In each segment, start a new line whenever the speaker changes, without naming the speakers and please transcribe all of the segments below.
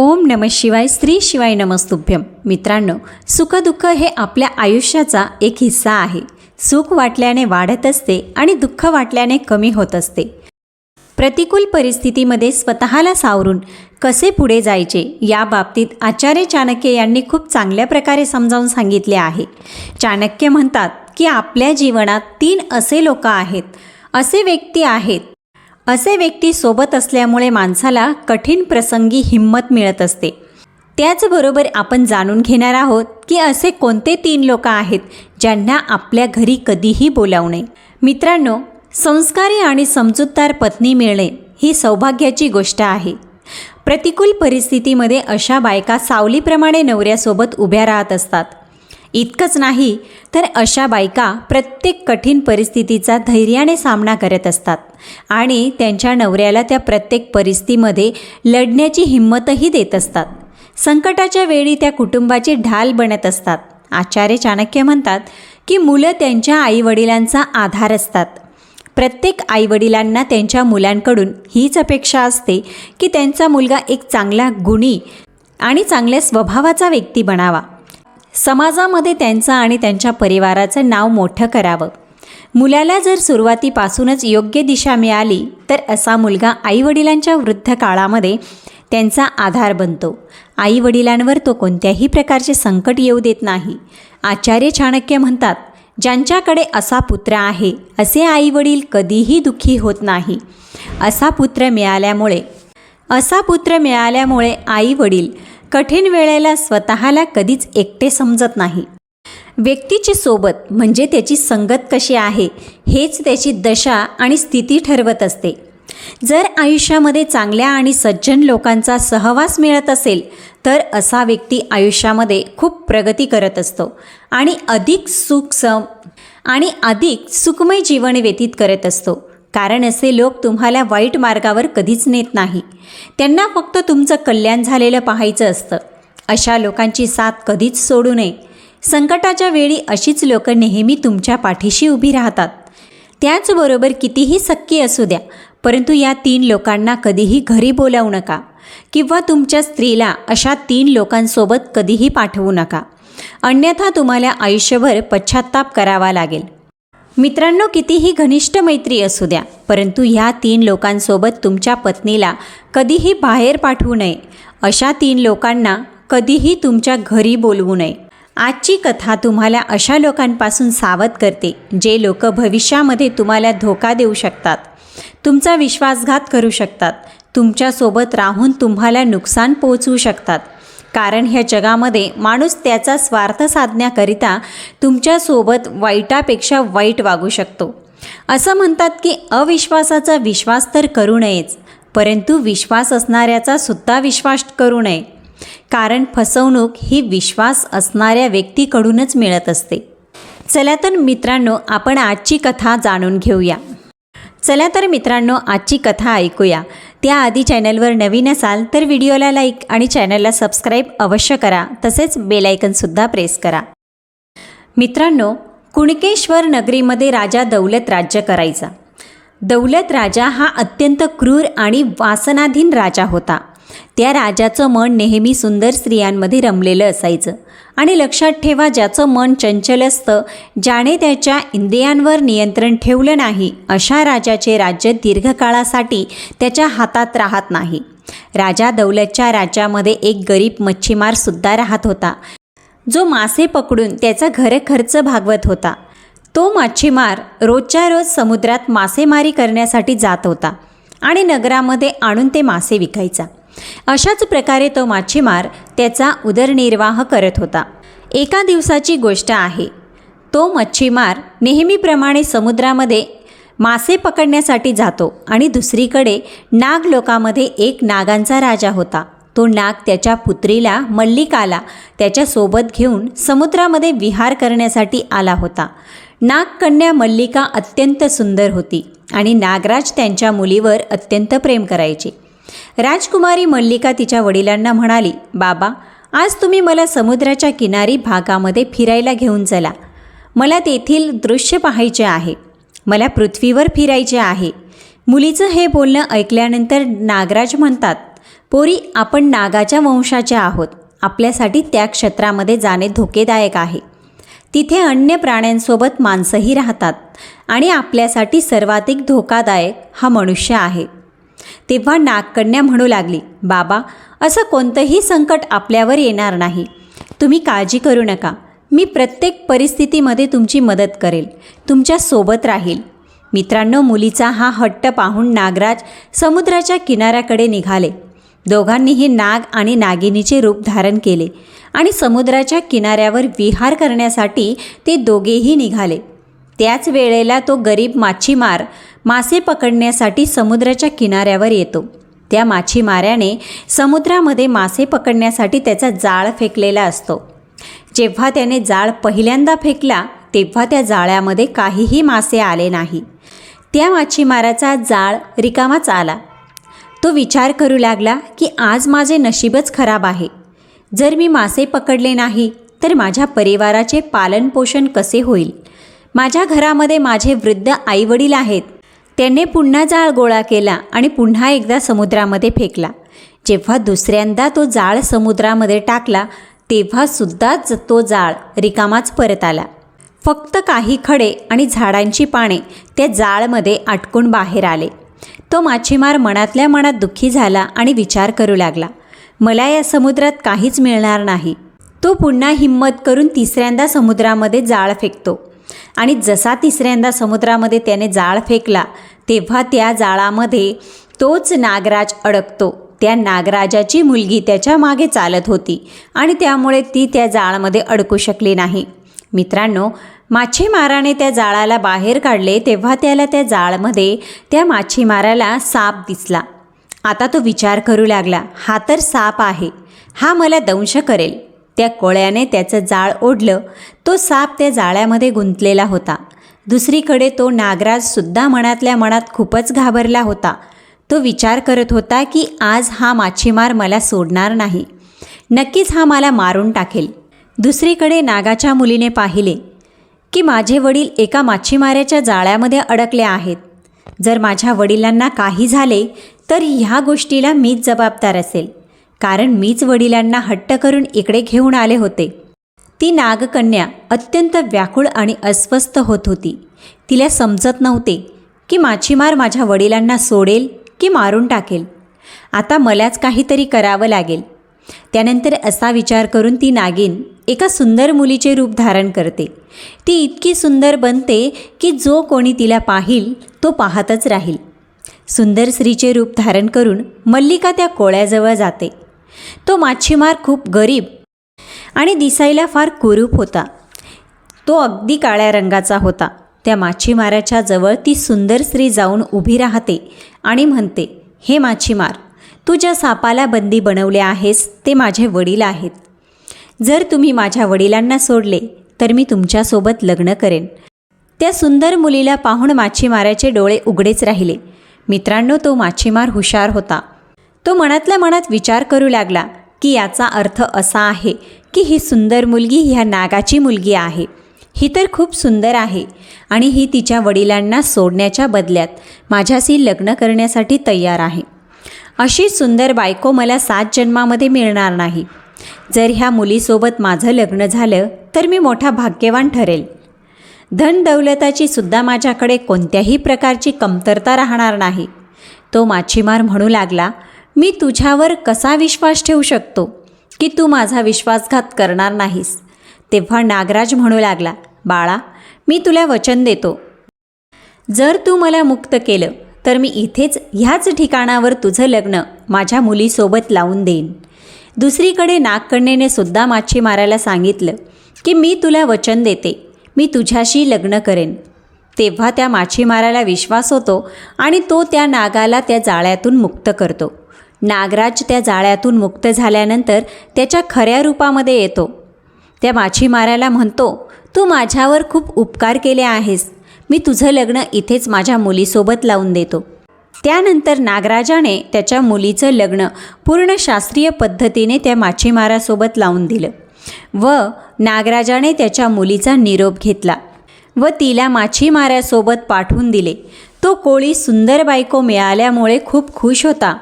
ओम नम शिवाय स्त्री शिवाय नमस्तुभ्यम मित्रांनो सुखदुःख हे आपल्या आयुष्याचा एक हिस्सा आहे. सुख वाटल्याने वाढत असते आणि दुःख वाटल्याने कमी होत असते. प्रतिकूल परिस्थितीमध्ये स्वतःला सावरून कसे पुढे जायचे या बाबतीत आचार्य चाणक्य यांनी खूप चांगल्या प्रकारे समजावून सांगितले आहे. चाणक्य म्हणतात की आपल्या जीवनात तीन असे लोक आहेत. असे व्यक्ती आहेत असे व्यक्ती सोबत असल्यामुळे माणसाला कठीण प्रसंगी हिंमत मिळत असते. त्याचबरोबर आपण जाणून घेणार आहोत की असे कोणते तीन लोक आहेत ज्यांना आपल्या घरी कधीही बोलावू नये मित्रांनो संस्कारी आणि समजूतदार पत्नी मिळणे ही सौभाग्याची गोष्ट आहे. प्रतिकूल परिस्थितीमध्ये अशा बायका सावलीप्रमाणे नवऱ्यासोबत उभ्या राहत असतात. इतकंच नाही तर अशा बायका प्रत्येक कठीण परिस्थितीचा धैर्याने सामना करत असतात आणि त्यांच्या नवऱ्याला त्या प्रत्येक परिस्थितीमध्ये लढण्याची हिंमतही देत असतात. संकटाच्या वेळी त्या कुटुंबाची ढाल बनत असतात. आचार्य चाणक्य म्हणतात की मुलं त्यांच्या आईवडिलांचा आधार असतात. प्रत्येक आईवडिलांना त्यांच्या मुलांकडून हीच अपेक्षा असते की त्यांचा मुलगा एक चांगला गुणी आणि चांगल्या स्वभावाचा व्यक्ती बनावा. समाजामध्ये त्यांचं आणि त्यांच्या परिवाराचं नाव मोठं करावं. मुलाला जर सुरुवातीपासूनच योग्य दिशा मिळाली तर असा मुलगा आईवडिलांच्या वृद्ध काळामध्ये त्यांचा आधार बनतो. आईवडिलांवर तो कोणत्याही प्रकारचे संकट येऊ देत नाही. आचार्य चाणक्य म्हणतात ज्यांच्याकडे असा पुत्र आहे असे आईवडील कधीही दुःखी होत नाही. असा पुत्र मिळाल्यामुळे असा पुत्र मिळाल्यामुळे आईवडील कठीण वेळेला स्वतःला कधीच एकटे समजत नाही. व्यक्तीची सोबत म्हणजे त्याची संगत कशी आहे हेच त्याची दशा आणि स्थिती ठरवत असते. जर आयुष्यामध्ये चांगल्या आणि सज्जन लोकांचा सहवास मिळत असेल तर असा व्यक्ती आयुष्यामध्ये खूप प्रगती करत असतो आणि अधिक सुख सम आणि अधिक सुखमय जीवन व्यतीत करत असतो. कारण असे लोक तुम्हाला वाईट मार्गावर कधीच नेत नाही. त्यांना फक्त तुमचं कल्याण झालेलं पाहायचं असतं. अशा लोकांची साथ कधीच सोडू नये. संकटाच्या वेळी अशीच लोकं नेहमी तुमच्या पाठीशी उभी राहतात. त्याचबरोबर कितीही सक्की असू द्या परंतु या तीन लोकांना कधीही घरी बोलावू नका किंवा तुमच्या स्त्रीला अशा तीन लोकांसोबत कधीही पाठवू नका. अन्यथा तुम्हाला आयुष्यभर पश्चाताप करावा लागेल. मित्रांनो कितीही घनिष्ठ मैत्री असू द्या परंतु ह्या तीन लोकांसोबत तुमच्या पत्नीला कधीही बाहेर पाठवू नये. अशा तीन लोकांना कधीही तुमच्या घरी बोलवू नये. आजची कथा तुम्हाला अशा लोकांपासून सावध करते जे लोक भविष्यामध्ये तुम्हाला धोका देऊ शकतात. तुमचा विश्वासघात करू शकतात. तुमच्यासोबत राहून तुम्हाला नुकसान पोहोचवू शकतात. कारण ह्या जगामध्ये माणूस त्याचा स्वार्थ साधण्याकरिता तुमच्यासोबत वाईटापेक्षा वाईट वागू शकतो. असं म्हणतात की अविश्वासाचा विश्वास तर करू नयेच परंतु विश्वास असणाऱ्याचा सुद्धा विश्वास करू नये. कारण फसवणूक ही विश्वास असणाऱ्या व्यक्तीकडूनच मिळत असते. चला तर मित्रांनो आपण आजची कथा जाणून घेऊया. चला तर मित्रांनो आजची कथा ऐकूया. त्याआधी चॅनलवर नवीन असाल तर व्हिडिओला लाईक आणि चॅनलला सबस्क्राईब अवश्य करा. तसेच बेलायकनसुद्धा प्रेस करा. मित्रांनो कुणकेश्वर नगरीमध्ये राजा दौलत राज्य करायचा. दौलत राजा हा अत्यंत क्रूर आणि वासनाधीन राजा होता. त्या राजाचं मन नेहमी सुंदर स्त्रियांमध्ये रमलेलं असायचं. आणि लक्षात ठेवा ज्याचं मन चंचल असतं ज्याने त्याच्या इंद्रियांवर नियंत्रण ठेवलं नाही अशा राजाचे राज्य दीर्घकाळासाठी त्याच्या हातात राहत नाही. राजा दौलतच्या राज्यामध्ये एक गरीब मच्छीमारसुद्धा राहत होता. जो मासे पकडून त्याचा घरखर्च भागवत होता. तो मच्छीमार रोजच्या रोज समुद्रात मासेमारी करण्यासाठी जात होता आणि नगरामध्ये आणून ते मासे विकायचा. अशाच प्रकारे तो माछीमार त्याचा उदरनिर्वाह करत होता. एका दिवसाची गोष्ट आहे. तो मच्छीमार नेहमीप्रमाणे समुद्रामध्ये मासे पकडण्यासाठी जातो आणि दुसरीकडे नाग लोकामध्ये एक नागांचा राजा होता. तो नाग त्याच्या पुत्रीला मल्लिकाला त्याच्यासोबत घेऊन समुद्रामध्ये विहार करण्यासाठी आला होता. नागकन्या मल्लिका अत्यंत सुंदर होती आणि नागराज त्यांच्या मुलीवर अत्यंत प्रेम करायचे. राजकुमारी मल्लिका तिच्या वडिलांना म्हणाली बाबा आज तुम्ही मला समुद्राच्या किनारी भागामध्ये फिरायला घेऊन चला. मला तेथील दृश्य पाहायचे आहे. मला पृथ्वीवर फिरायचे आहे. मुलीचं हे बोलणं ऐकल्यानंतर नागराज म्हणतात पोरी आपण नागाच्या वंशाच्या आहोत. आपल्यासाठी त्या क्षेत्रामध्ये जाणे धोकेदायक आहे. तिथे अन्य प्राण्यांसोबत माणसंही राहतात आणि आपल्यासाठी सर्वाधिक धोकादायक हा मनुष्य आहे. तेव्हा नागकन्या म्हणू लागली बाबा असं कोणतंही संकट आपल्यावर येणार नाही. तुम्ही काळजी करू नका. मी प्रत्येक परिस्थितीमध्ये तुमची मदत करेल. तुमच्यासोबत राहील. मित्रांनो मुलीचा हा हट्ट पाहून नागराज समुद्राच्या किनाऱ्याकडे निघाले. दोघांनीही नाग आणि नागिनीचे रूप धारण केले आणि समुद्राच्या किनाऱ्यावर विहार करण्यासाठी ते दोघेही निघाले. त्याच वेळेला तो गरीब माछीमार मासे पकडण्यासाठी समुद्राच्या किनाऱ्यावर येतो. त्या माछीमाऱ्याने समुद्रामध्ये मासे पकडण्यासाठी त्याचा जाळ फेकलेला असतो. जेव्हा त्याने जाळ पहिल्यांदा फेकला तेव्हा त्या जाळ्यामध्ये काहीही मासे आले नाही. त्या माछीमाराचा जाळ रिकामाच आला. तो विचार करू लागला की आज माझे नशीबच खराब आहे. जर मी मासे पकडले नाही तर माझ्या परिवाराचे पालनपोषण कसे होईल? माझ्या घरामध्ये माझे वृद्ध आईवडील आहेत. त्याने पुन्हा जाळ गोळा केला आणि पुन्हा एकदा समुद्रामध्ये फेकला. जेव्हा दुसऱ्यांदा तो जाळ समुद्रामध्ये टाकला तेव्हा सुद्धाच तो जाळ रिकामाच परत आला. फक्त काही खडे आणि झाडांची पाने त्या जाळमध्ये आटकून बाहेर आले. तो माछीमार मनातल्या मनात दुःखी झाला आणि विचार करू लागला मला या समुद्रात काहीच मिळणार नाही. तो पुन्हा हिंमत करून तिसऱ्यांदा समुद्रामध्ये जाळ फेकतो. आणि जसा तिसऱ्यांदा समुद्रामध्ये त्याने जाळ फेकला तेव्हा त्या जाळामध्ये तोच नागराज अडकतो. त्या नागराजाची मुलगी त्याच्यामागे चालत होती आणि त्यामुळे ती त्या जाळामध्ये अडकू शकली नाही. मित्रांनो माछीमाराने त्या जाळाला बाहेर काढले तेव्हा त्याला त्या जाळमध्ये त्या माछीमाराला साप दिसला. आता तो विचार करू लागला हा तर साप आहे. हा मला दंश करेल. त्या कोळ्याने त्याचं जाळ ओढलं तो साप त्या जाळ्यामध्ये गुंतलेला होता. दुसरीकडे तो नागराजसुद्धा मनातल्या मनात खूपच घाबरला होता. तो विचार करत होता की आज हा माछीमार मला सोडणार नाही. नक्कीच हा मला मारून टाकेल. दुसरीकडे नागाच्या मुलीने पाहिले की माझे वडील एका माछीमाऱ्याच्या जाळ्यामध्ये अडकले आहेत. जर माझ्या वडिलांना काही झाले तर ह्या गोष्टीला मीच जबाबदार असेल. कारण मीच वडिलांना हट्ट करून इकडे घेऊन आले होते. ती नागकन्या अत्यंत व्याकुळ आणि अस्वस्थ होत होती. तिला समजत नव्हते की माछीमार माझ्या वडिलांना सोडेल की मारून टाकेल. आता मलाच काहीतरी करावं लागेल. त्यानंतर असा विचार करून ती नागिन एका सुंदर मुलीचे रूप धारण करते. ती इतकी सुंदर बनते की जो कोणी तिला पाहिल तो पाहतच राहील. सुंदर स्त्रीचे रूप धारण करून मल्लिका त्या कोळ्याजवळ जाते. तो माच्छीमार खूप गरीब आणि दिसायला फार कुरूप होता. तो अगदी काळ्या रंगाचा होता. त्या माछीमाराच्या जवळ ती सुंदर स्त्री जाऊन उभी राहते आणि म्हणते हे माछीमार तू ज्या सापाला बंदी बनवले आहेस ते माझे वडील आहेत. जर तुम्ही माझ्या वडिलांना सोडले तर मी तुमच्यासोबत लग्न करेन. त्या सुंदर मुलीला पाहून माछीमाराचे डोळे उघडेच राहिले. मित्रांनो तो माछीमार हुशार होता. तो मनातल्या मनात विचार करू लागला की याचा अर्थ असा आहे की ही सुंदर मुलगी ह्या नागाची मुलगी आहे. ही तर खूप सुंदर आहे आणि ही तिच्या वडिलांना सोडण्याच्या बदल्यात माझ्याशी लग्न करण्यासाठी तयार आहे. अशी सुंदर बायको मला सात जन्मामध्ये मिळणार नाही. जर ह्या मुलीसोबत माझं लग्न झालं तर मी मोठा भाग्यवान ठरेल. धन दौलताची सुद्धा माझ्याकडे कोणत्याही प्रकारची कमतरता राहणार नाही. तो माछीमार म्हणू लागला मी तुझ्यावर कसा विश्वास ठेवू शकतो की तू माझा विश्वासघात करणार नाहीस? तेव्हा नागराज म्हणू लागला बाळा मी तुला वचन देतो. जर तू मला मुक्त केलं तर मी इथेच ह्याच ठिकाणावर तुझं लग्न माझ्या मुलीसोबत लावून देईन. दुसरीकडे नागकण्णेने सुद्धा माछीमाराला सांगितलं की मी तुला वचन देते. मी तुझ्याशी लग्न करेन. तेव्हा त्या माछीमाराला विश्वास होतो आणि तो त्या नागाला त्या जाळ्यातून मुक्त करतो. नागराज त्या जाळ्यातून मुक्त झाल्यानंतर त्याच्या खऱ्या रूपामध्ये येतो. त्या माछीमाराला म्हणतो तू माझ्यावर खूप उपकार केले आहेस. मी तुझं लग्न इथेच माझ्या मुलीसोबत लावून देतो. त्यानंतर नागराजाने त्याच्या मुलीचं लग्न पूर्ण शास्त्रीय पद्धतीने त्या माछीमारासोबत लावून दिलं व नागराजाने त्याच्या मुलीचा निरोप घेतला व तिला माछीमाऱ्यासोबत पाठवून दिले. तो कोळी सुंदर बायको मिळाल्यामुळे खूप खुश होता.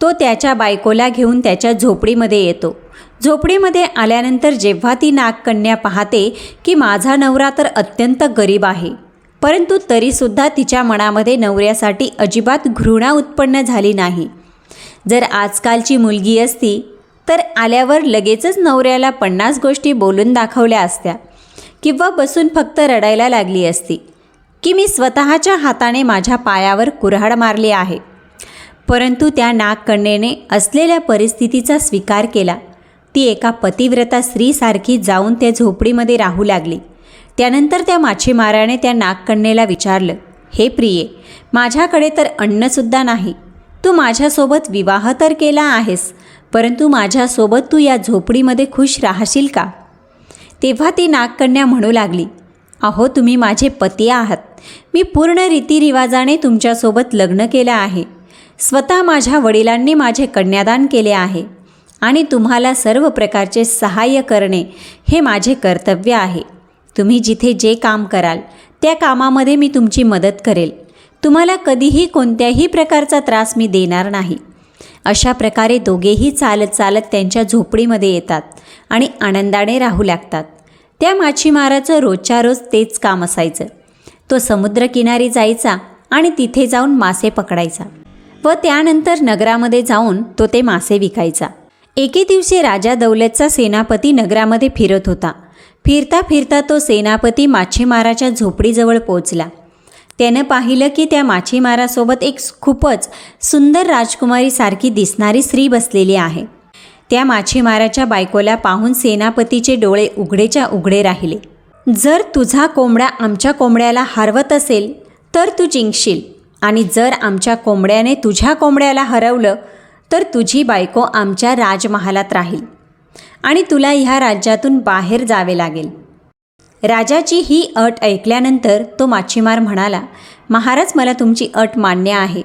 तो त्याच्या बायकोला घेऊन त्याच्या झोपडीमध्ये येतो. झोपडीमध्ये आल्यानंतर जेव्हा ती नागकन्या पाहते की माझा नवरा तर अत्यंत गरीब आहे परंतु तरीसुद्धा तिच्या मनामध्ये नवऱ्यासाठी अजिबात घृणा उत्पन्न झाली नाही. जर आजकालची मुलगी असती तर आल्यावर लगेचच नवऱ्याला पन्नास गोष्टी बोलून दाखवल्या असत्या किंवा बसून फक्त रडायला लागली असती की मी स्वतःच्या हाताने माझ्या पायावर कुऱ्हाड मारली आहे. परंतु त्या नागकन्येने असलेल्या परिस्थितीचा स्वीकार केला. ती एका पतिव्रता स्त्रीसारखी जाऊन त्या झोपडीमध्ये राहू लागली. त्यानंतर त्या माछीमाराने त्या नागकन्येला विचारलं हे प्रिये माझ्याकडे तर अन्नसुद्धा नाही. तू माझ्यासोबत विवाह तर केला आहेस परंतु माझ्यासोबत तू या झोपडीमध्ये खुश राहशील का? तेव्हा ती नागकन्या म्हणू लागली अहो तुम्ही माझे पती आहात. मी पूर्ण रीतिरिवाजाने तुमच्यासोबत लग्न केलं आहे. स्वतः माझ्या वडिलांनी माझे कन्यादान केले आहे आणि तुम्हाला सर्व प्रकारचे सहाय्य करणे हे माझे कर्तव्य आहे. तुम्ही जिथे जे काम कराल त्या कामामध्ये मी तुमची मदत करेल. तुम्हाला कधीही कोणत्याही प्रकारचा त्रास मी देणार नाही. अशा प्रकारे दोघेही चालत चालत त्यांच्या झोपडीमध्ये येतात आणि आनंदाने राहू लागतात. त्या माछीमाराचं रोजच्या रोज तेच काम असायचं. तो समुद्रकिनारी जायचा आणि तिथे जाऊन मासे पकडायचा. व त्यानंतर नगरामध्ये जाऊन तो ते मासे विकायचा. एके दिवशी राजा दौलतचा सेनापती नगरामध्ये फिरत होता. फिरता फिरता तो सेनापती माछीमाराच्या झोपडीजवळ पोचला त्यानं पाहिलं की त्या माछीमारासोबत एक खूपच सुंदर राजकुमारीसारखी दिसणारी स्त्री बसलेली आहे. त्या माछीमाराच्या बायकोला पाहून सेनापतीचे डोळे उघडेच्या उघडे राहिले. जर तुझा कोंबडा आमच्या कोंबड्याला हरवत असेल तर तू जिंकशील. आणि जर आमच्या कोंबड्याने तुझ्या कोंबड्याला हरवलं तर तुझी बायको आमच्या राजमहालात राहील आणि तुला ह्या राज्यातून बाहेर जावे लागेल. राजाची ही अट ऐकल्यानंतर तो माछीमार म्हणाला महाराज मला तुमची अट मान्य आहे.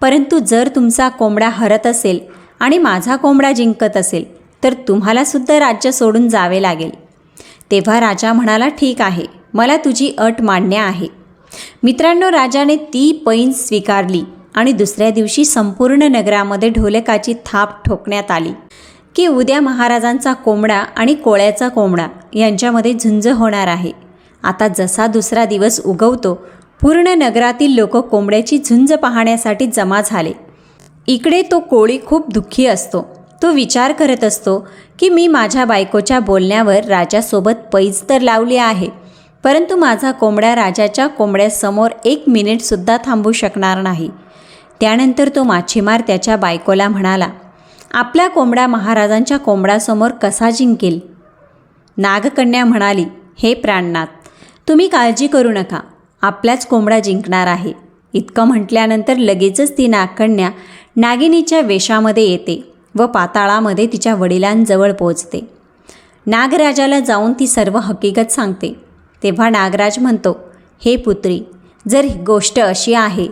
परंतु जर तुमचा कोंबडा हरत असेल आणि माझा कोंबडा जिंकत असेल तर तुम्हालासुद्धा राज्य सोडून जावे लागेल. तेव्हा राजा म्हणाला ठीक आहे. मला तुझी अट मान्य आहे. मित्रांनो राजाने ती पैन स्वीकारली आणि दुसऱ्या दिवशी संपूर्ण नगरामध्ये ढोलकाची थाप ठोकण्यात आली. की उद्या महाराजांचा कोंबडा आणि कोळ्याचा कोंबडा यांच्यामध्ये झुंज होणार आहे. आता जसा दुसरा दिवस उगवतो पूर्ण नगरातील लोक कोंबड्याची झुंज पाहण्यासाठी जमा झाले. इकडे तो कोळी खूप दुःखी असतो. तो विचार करत असतो की मी माझ्या बायकोच्या बोलण्यावर राजासोबत पैज तर लावली आहे परंतु माझा कोंबड्या राजाच्या कोंबड्यासमोर एक मिनिटसुद्धा थांबू शकणार नाही. त्यानंतर तो माछीमार त्याच्या बायकोला म्हणाला आपला कोंबडा महाराजांच्या कोंबड्यासमोर कसा जिंकेल? नागकन्या म्हणाली हे प्राणनाथ तुम्ही काळजी करू नका आपलाच कोंबडा जिंकणार आहे. इतकं म्हटल्यानंतर लगेचच ती नागकन्या नागिनीच्या वेशामध्ये येते व पाताळामध्ये तिच्या वडिलांजवळ पोचते. नागराजाला जाऊन ती सर्व हकीकत सांगते. तेव्हा नागराज म्हणतो हे पुत्री जर ही गोष्ट अशी आहे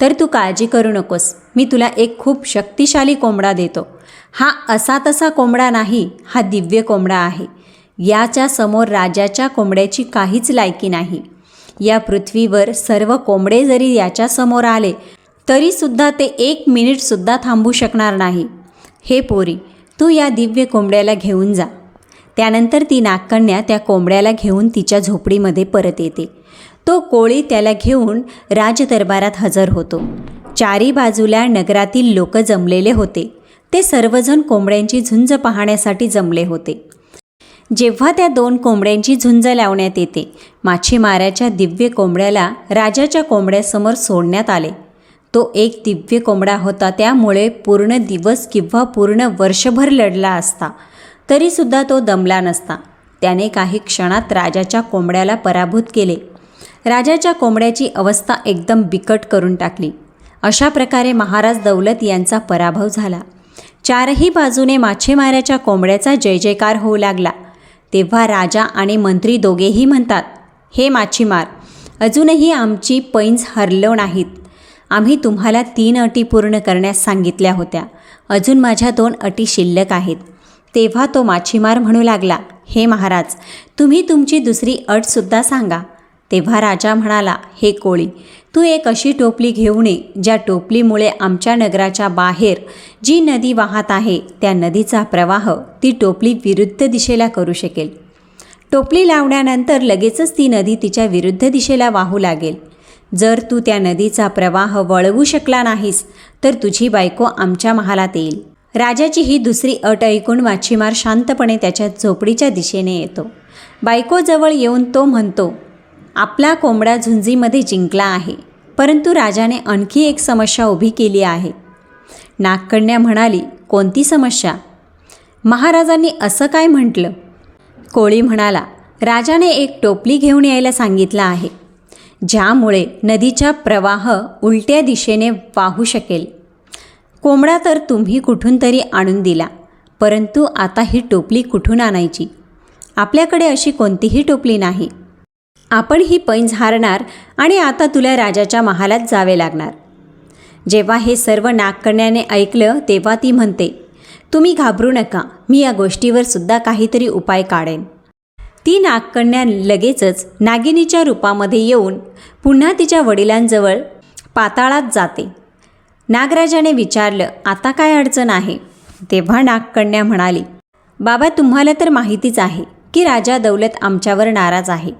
तर तू काळजी करू नकोस. मी तुला एक खूप शक्तिशाली कोंबडा देतो. हा असा तसा कोंबडा नाही हा दिव्य कोंबडा आहे. याच्या समोर राजाच्या कोंबड्याची काहीच लायकी नाही. या पृथ्वीवर सर्व कोंबडे जरी याच्यासमोर आले तरीसुद्धा ते एक मिनिटसुद्धा थांबू शकणार नाही. हे पोरी तू या दिव्य कोंबड्याला घेऊन जा. त्यानंतर ती नागकन्या त्या कोंबड्याला घेऊन तिच्या झोपडीमध्ये परत येते. तो कोळी त्याला घेऊन राजदरबारात हजर होतो. चारी बाजूला नगरातील लोक जमलेले होते. ते सर्वजण कोंबड्यांची झुंज पाहण्यासाठी जमले होते. जेव्हा त्या दोन कोंबड्यांची झुंज लावण्यात येते माछीमाराच्या दिव्य कोंबड्याला राजाच्या कोंबड्यासमोर सोडण्यात आले. तो एक दिव्य कोंबडा होता त्यामुळे पूर्ण दिवस किंवा पूर्ण वर्षभर लढला असता. तरीसुद्धा तो दमला नसता. त्याने काही क्षणात राजाच्या कोंबड्याला पराभूत केले. राजाच्या कोंबड्याची अवस्था एकदम बिकट करून टाकली. अशा प्रकारे महाराज दौलत यांचा पराभव झाला. चारही बाजूने माछेमाऱ्याच्या कोंबड्याचा जय जयकार होऊ लागला. तेव्हा राजा आणि मंत्री दोघेही म्हणतात हे माछीमार अजूनही आमची पैंज हरलो नाहीत. आम्ही तुम्हाला तीन अटी पूर्ण करण्यास सांगितल्या होत्या. अजून माझ्या दोन अटी शिल्लक आहेत. तेव्हा तो माछीमार म्हणू लागला हे महाराज तुम्ही तुमची दुसरी अटसुद्धा सांगा. तेव्हा राजा म्हणाला हे कोळी तू एक अशी टोपली घेऊन ये ज्या टोपलीमुळे आमच्या नगराच्या बाहेर जी नदी वाहत आहे त्या नदीचा प्रवाह ती टोपली विरुद्ध दिशेला करू शकेल. टोपली लावण्यानंतर लगेचच ती नदी तिच्या विरुद्ध दिशेला वाहू लागेल. जर तू त्या नदीचा प्रवाह वळवू शकला नाहीस तर तुझी बायको आमच्या महालात येईल. राजाची ही दुसरी अट ऐकून माछीमार शांतपणे त्याच्या झोपडीच्या दिशेने येतो. बायकोजवळ येऊन तो म्हणतो आपला कोंबडा झुंजीमध्ये जिंकला आहे परंतु राजाने आणखी एक समस्या उभी केली आहे. नागकन्या म्हणाली कोणती समस्या? महाराजांनी असं काय म्हटलं? कोळी म्हणाला राजाने एक टोपली घेऊन यायला सांगितलं आहे ज्यामुळे नदीचा प्रवाह उलट्या दिशेने वाहू शकेल. कोंबडा तर तुम्ही कुठून तरी आणून दिला परंतु आता ही टोपली कुठून आणायची? आपल्याकडे अशी कोणतीही टोपली नाही. आपण ही पैंज हारणार आणि आता तुला राजाच्या महालात जावे लागणार. जेव्हा हे सर्व नागकण्याने ऐकलं तेव्हा ती म्हणते तुम्ही घाबरू नका मी या गोष्टीवर सुद्धा काहीतरी उपाय काढेन. ती नागकन्या लगेचच नागिनीच्या रूपामध्ये येऊन पुन्हा तिच्या वडिलांजवळ पाताळात जाते. नागराजाने विचारलं आता काय अडचण आहे? तेव्हा नागकन्या म्हणाली बाबा तुम्हाला तर माहितीच आहे की राजा दौलत आमच्यावर नाराज आहे.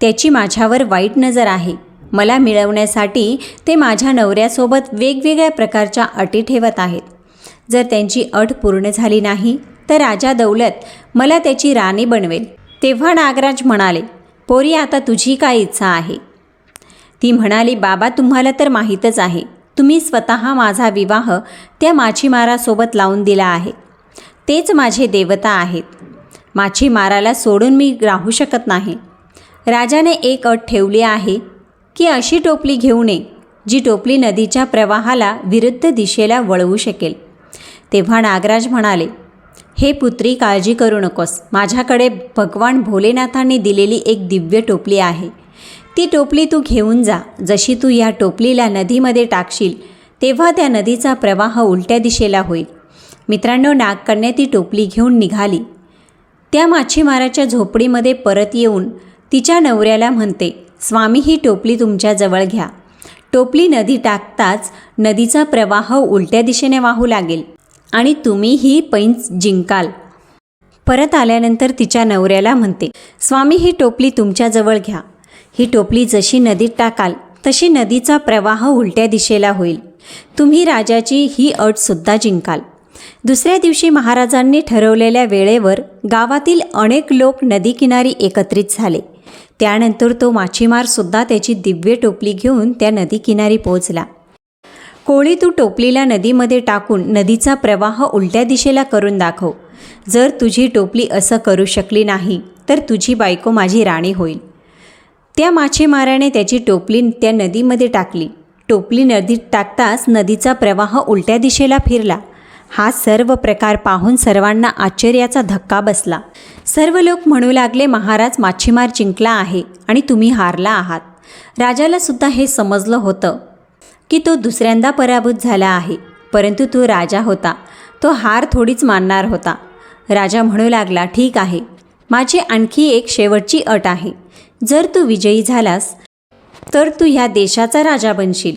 त्याची माझ्यावर वाईट नजर आहे. मला मिळवण्यासाठी ते माझ्या नवऱ्यासोबत वेगवेगळ्या प्रकारच्या अटी ठेवत आहेत. जर त्यांची अट पूर्ण झाली नाही तर राजा दौलत मला त्याची राणी बनवेल. तेव्हा नागराज म्हणाले पोरी आता तुझी काय इच्छा आहे? ती म्हणाली बाबा तुम्हाला तर माहीतच आहे तुम्ही स्वतः माझा विवाह त्या माछीमारासोबत लावून दिला आहे. तेच माझे देवता आहेत. माछीमाराला सोडून मी राहू शकत नाही. राजाने एक अट ठेवली आहे की अशी टोपली घेऊ नये जी टोपली नदीच्या प्रवाहाला विरुद्ध दिशेला वळवू शकेल. तेव्हा नागराज म्हणाले हे पुत्री काळजी करू नकोस. माझ्याकडे भगवान भोलेनाथांनी दिलेली एक दिव्य टोपली आहे. ती टोपली तू घेऊन जा. जशी तू या टोपलीला नदीमध्ये टाकशील तेव्हा त्या नदीचा प्रवाह उलट्या दिशेला होईल. मित्रांनो नागकन्या ती टोपली घेऊन निघाली. त्या माछीमाराच्या झोपडीमध्ये परत येऊन तिच्या नवऱ्याला म्हणते स्वामी ही टोपली तुमच्याजवळ घ्या. टोपली नदी टाकताच नदीचा प्रवाह उलट्या दिशेने वाहू लागेल आणि तुम्ही ही पैंच जिंकाल. परत आल्यानंतर तिच्या नवऱ्याला म्हणते स्वामी ही टोपली तुमच्याजवळ घ्या. ही टोपली जशी नदीत टाकाल तशी नदीचा प्रवाह उलट्या दिशेला होईल. तुम्ही राजाची ही अटसुद्धा जिंकाल. दुसऱ्या दिवशी महाराजांनी ठरवलेल्या वेळेवर गावातील अनेक लोक नदीकिनारी एकत्रित झाले. त्यानंतर तो माछीमारसुद्धा त्याची दिव्य टोपली घेऊन त्या नदीकिनारी पोहोचला. कोळी तू टोपलीला नदीमध्ये टाकून नदीचा प्रवाह उलट्या दिशेला करून दाखव. जर तुझी टोपली असं करू शकली नाही तर तुझी बायको माझी राणी होईल. त्या माछीमाराने त्याची टोपली त्या नदीमध्ये टाकली. टोपली नदीत टाकताच नदीचा प्रवाह उलट्या दिशेला फिरला. हा सर्व प्रकार पाहून सर्वांना आश्चर्याचा धक्का बसला. सर्व लोक म्हणू लागले महाराज माछीमार जिंकला आहे आणि तुम्ही हारला आहात. राजालासुद्धा हे समजलं होतं की तो दुसऱ्यांदा पराभूत झाला आहे. परंतु तो राजा होता. तो हार थोडीच मानणार होता. राजा म्हणू लागला ठीक आहे. माझी आणखी एक शेवटची अट आहे. जर तू विजयी झालास तर तू ह्या देशाचा राजा बनशील.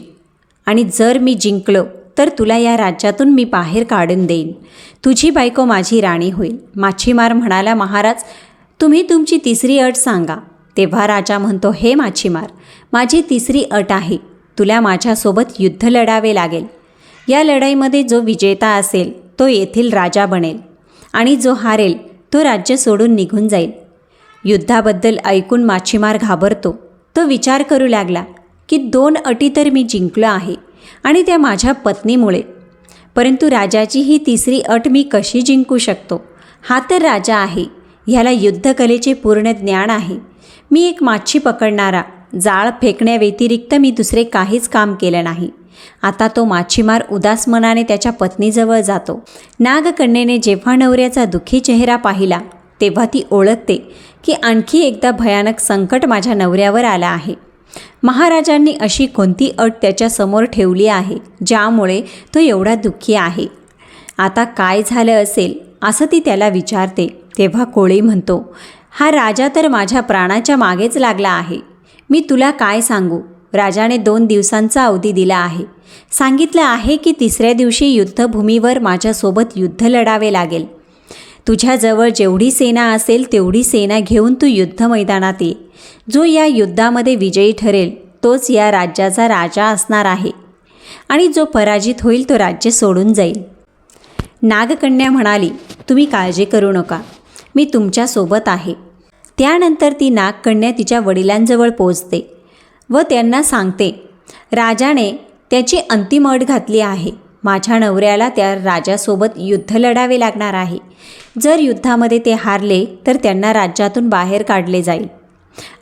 आणि जर मी जिंकलो तर तुला या राज्यातून मी बाहेर काढून देईन. तुझी बायको माझी राणी होईल. माछीमार म्हणाला महाराज तुम्ही तुमची तिसरी अट सांगा. तेव्हा राजा म्हणतो हे माछीमार माझी तिसरी अट आहे. तुला माझ्यासोबत युद्ध लढावे लागेल. या लढाईमध्ये जो विजेता असेल तो येथील राजा बनेल. आणि जो हारेल तो राज्य सोडून निघून जाईल. युद्धाबद्दल ऐकून माछीमार घाबरतो. तो विचार करू लागला की दोन अटी तर मी जिंकलो आहे आणि त्या माझ्या पत्नीमुळे. परंतु राजाची ही तिसरी अट मी कशी जिंकू शकतो? हा तर राजा आहे. ह्याला युद्धकलेचे पूर्ण ज्ञान आहे. मी एक माछी पकडणारा जाळ फेकण्याव्यतिरिक्त मी दुसरे काहीच काम केलं नाही. आता तो माछीमार उदास मनाने त्याच्या पत्नीजवळ जातो. नागकन्येने जेव्हा नवऱ्याचा दुःखी चेहरा पाहिला तेव्हा ती ओळखते की आणखी एकदा भयानक संकट माझ्या नवऱ्यावर आलं आहे. महाराजांनी अशी कोणती अट त्याच्यासमोर ठेवली आहे ज्यामुळे तो एवढा दुःखी आहे? आता काय झालं असेल असं ती त्याला विचारते. तेव्हा कोळी म्हणतो हा राजा तर माझ्या प्राणाच्या मागेच लागला आहे. मी तुला काय सांगू? राजाने दोन दिवसांचा अवधी दिला आहे. सांगितलं आहे की तिसऱ्या दिवशी युद्धभूमीवर माझ्यासोबत युद्ध लढावे लागेल. तुझ्याजवळ जेवढी सेना असेल तेवढी सेना घेऊन तू युद्ध मैदानात ये. जो या युद्धामध्ये विजयी ठरेल तोच या राज्याचा राजा असणार आहे. आणि जो पराजित होईल तो राज्य सोडून जाईल. नागकन्या म्हणाली तुम्ही काळजी करू नका. मी तुमच्यासोबत आहे. त्यानंतर ती नागकन्या तिच्या वडिलांजवळ पोचते व त्यांना सांगते राजाने त्याची अंतिम अट घातली आहे. माझ्या नवऱ्याला त्या राजासोबत युद्ध लढावे लागणार आहे. जर युद्धामध्ये ते हारले तर त्यांना राज्यातून बाहेर काढले जाईल.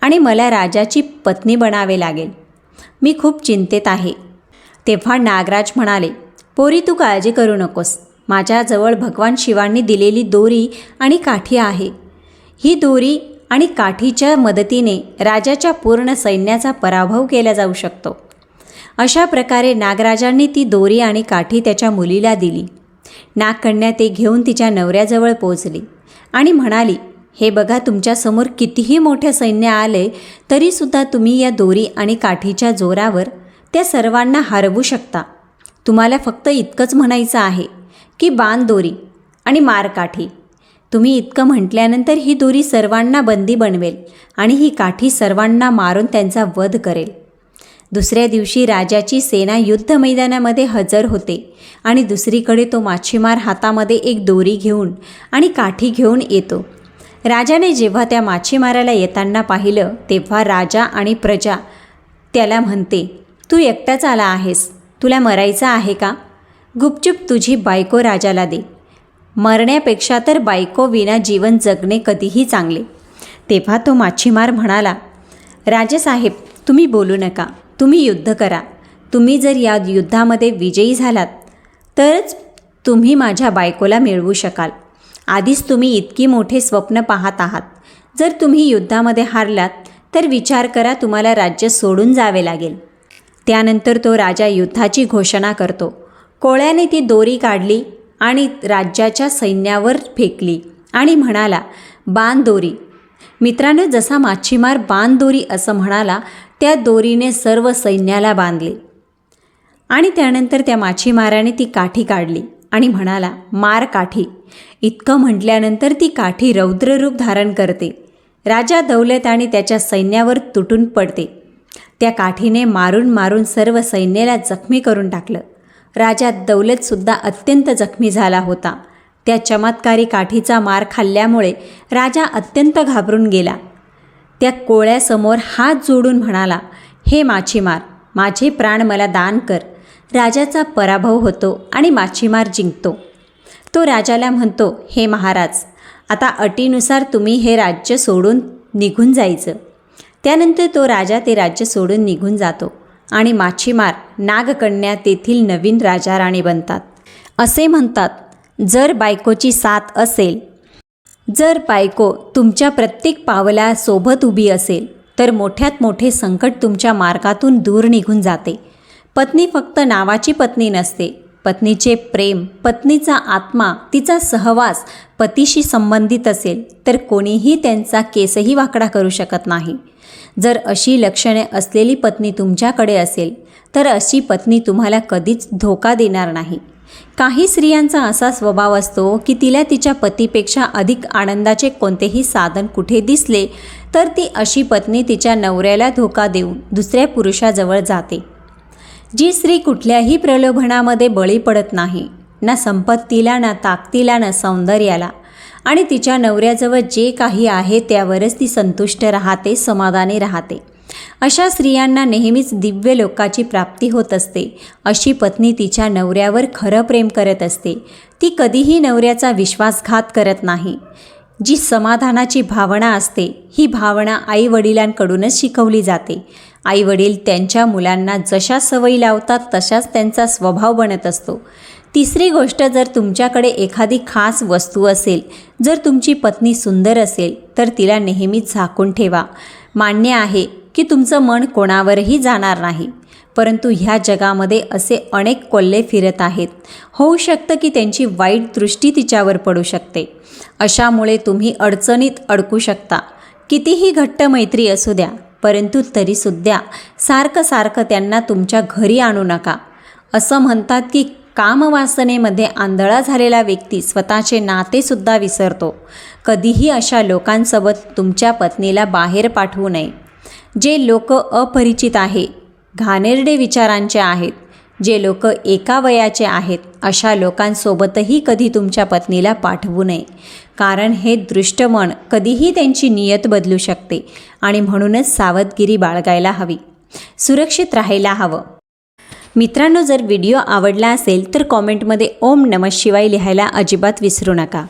आणि मला राजाची पत्नी बनावे लागेल. मी खूप चिंतेत आहे. तेव्हा नागराज म्हणाले पोरी तू काळजी करू नकोस. माझ्याजवळ भगवान शिवांनी दिलेली दोरी आणि काठी आहे. ही दोरी आणि काठीच्या मदतीने राजाच्या पूर्ण सैन्याचा पराभव केला जाऊ शकतो. अशा प्रकारे नागराजांनी ती दोरी आणि काठी त्याच्या मुलीला दिली. नागकन्या ते घेऊन तिच्या नवऱ्याजवळ पोचली आणि म्हणाली हे बघा तुमच्यासमोर कितीही मोठे सैन्य आले तरीसुद्धा तुम्ही या दोरी आणि काठीच्या जोरावर त्या सर्वांना हरवू शकता. तुम्हाला फक्त इतकंच म्हणायचं आहे की बाण दोरी आणि मारकाठी तुम्ही इतकं म्हटल्यानंतर ही दोरी सर्वांना बंदी बनवेल आणि ही काठी सर्वांना मारून त्यांचा वध करेल. दुसऱ्या दिवशी राजाची सेना युद्ध मैदानामध्ये हजर होते आणि दुसरीकडे तो माछीमार हातामध्ये एक दोरी घेऊन आणि काठी घेऊन येतो. राजाने जेव्हा त्या माछीमाराला येताना पाहिलं तेव्हा राजा आणि प्रजा त्याला म्हणते तू एकटाच आला आहेस? तुला मरायचं आहे का? गुपचूप तुझी बायको राजाला दे. मरण्यापेक्षा तर बायको विना जीवन जगणे कधीही चांगले. तेव्हा तो माछीमार म्हणाला राजेसाहेब तुम्ही बोलू नका. तुम्ही युद्ध करा. तुम्ही जर या युद्धामध्ये विजयी झालात तरच तुम्ही माझ्या बायकोला मिळवू शकाल. आधीच तुम्ही इतकी मोठे स्वप्न पाहत आहात. जर तुम्ही युद्धामध्ये हारलात तर विचार करा तुम्हाला राज्य सोडून जावे लागेल. त्यानंतर तो राजा युद्धाची घोषणा करतो. कोळ्याने ती दोरी काढली आणि राज्याच्या सैन्यावर फेकली आणि म्हणाला बाण दोरी. मित्रानं जसा माच्छीमार बाण दोरी असं म्हणाला त्या दोरीने सर्व सैन्याला बांधले. आणि त्यानंतर त्या माछीमाराने ती काठी काढली आणि म्हणाला मार काठी. इतकं म्हटल्यानंतर ती काठी रौद्ररूप धारण करते. राजा दौलत आणि त्याच्या सैन्यावर तुटून पडते. त्या काठीने मारून मारून सर्व सैन्याला जखमी करून टाकलं. राजा दौलतसुद्धा अत्यंत जखमी झाला होता. त्या चमत्कारी काठीचा मार खाल्ल्यामुळे राजा अत्यंत घाबरून गेला. त्या कोळ्यासमोर हात जोडून म्हणाला हे माछीमार माझे प्राण मला दान कर. राजाचा पराभव होतो आणि माछीमार जिंकतो. तो राजाला म्हणतो हे महाराज आता अटीनुसार तुम्ही हे राज्य सोडून निघून जायचं. त्यानंतर तो राजा ते राज्य सोडून निघून जातो आणि माछीमार नागकन्या तेथील नवीन राजा राणी बनतात. असे म्हणतात जर बायकोची साथ असेल जर बायको तुमच्या प्रत्येक पावला सोबत उभी असेल तर मोठ्यात मोठे संकट तुमच्या मार्गातून दूर निघून जाते. पत्नी फक्त नावाची पत्नी नसते. पत्नीचे प्रेम पत्नीचा आत्मा तिचा सहवास पतीशी संबंधित असेल तर कोणीही त्यांचा केसही वाकडा करू शकत नाही. जर अशी लक्षणे असलेली पत्नी तुमच्याकडे असेल तर अशी पत्नी तुम्हाला कधीच धोका देणार नाही. काही स्त्रियांचा असा स्वभाव असतो की तिला तिच्या पतीपेक्षा अधिक आनंदाचे कोणतेही साधन कुठे दिसले तर ती अशी पत्नी तिच्या नवऱ्याला धोका देऊन दुसऱ्या पुरुषाजवळ जाते. जी स्त्री कुठल्याही प्रलोभनामध्ये बळी पडत नाही ना संपत्तीला ना ताकदीला ना सौंदर्याला आणि तिच्या नवऱ्याजवळ जे काही आहे त्यावरच ती संतुष्ट राहते समाधानी राहते. अशा स्त्रियांना नेहमीच दिव्य लोकाची प्राप्ती होत असते. अशी पत्नी तिच्या नवऱ्यावर खरं प्रेम करत असते. ती कधीही नवऱ्याचा विश्वासघात करत नाही. जी समाधानाची भावना असते ही भावना आईवडिलांकडूनच शिकवली जाते. आईवडील त्यांच्या मुलांना जशा सवयी लावतात तशाच त्यांचा स्वभाव बनत असतो. तिसरी गोष्ट जर तुमच्याकडे एखादी खास वस्तू असेल जर तुमची पत्नी सुंदर असेल तर तिला नेहमीच झाकून ठेवा. मान्य आहे की तुमचं मन कोणावरही जाणार नाही. परंतु ह्या जगामध्ये असे अनेक कोल्हे फिरत आहेत. होऊ शकतं की त्यांची वाईट दृष्टी तिच्यावर पडू शकते. अशामुळे तुम्ही अडचणीत अडकू शकता. कितीही घट्ट मैत्री असू द्या परंतु तरीसुद्धा सारखं सारखं त्यांना तुमच्या घरी आणू नका. असं म्हणतात की कामवासनेमध्ये आंधळा झालेला व्यक्ती स्वतःचे नातेसुद्धा विसरतो. कधीही अशा लोकांसोबत तुमच्या पत्नीला बाहेर पाठवू नये. जे लोक अपरिचित आहे घाणेरडे विचारांचे आहेत जे लोक एका वयाचे आहेत अशा लोकांसोबतही कधी तुमच्या पत्नीला पाठवू नये. कारण हे दृष्टमन कधीही त्यांची नियत बदलू शकते आणि म्हणूनच सावधगिरी बाळगायला हवी. सुरक्षित राहायला हवं. मित्रांनो जर व्हिडिओ आवडला असेल तर कॉमेंटमध्ये ओम नमः शिवाय लिहायला अजिबात विसरू नका.